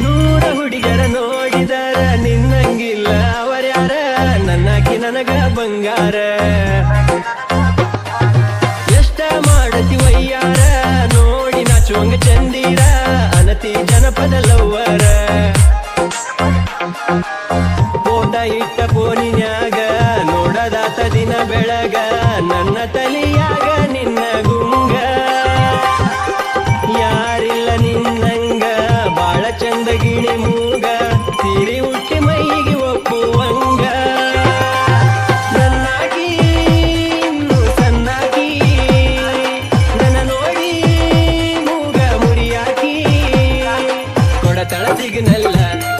ನೂರ ಹುಡುಗರ ನೋಡಿದಾರ, ನಿನ್ನಂಗಿಲ್ಲ ಅವರ್ಯಾರ, ನನ್ನಾಕಿ ನನಗ ಬಂಗಾರ. ಎಷ್ಟ ಮಾಡತಿ ವಯ್ಯಾರ, ನೋಡಿ ನಾಚುವಂಗ ಚಂದೀರ, ಅನತಿ ಜನಪದ ಲವ್ವರ. ಫೋಟ ಇಟ್ಟ ಪೋನಿನ್ಯಾಗ ನೋಡದಾತ ದಿನ ಬೆಳಗ, ನನ್ನ ತಲೆ తడ తడ సిగ్నల్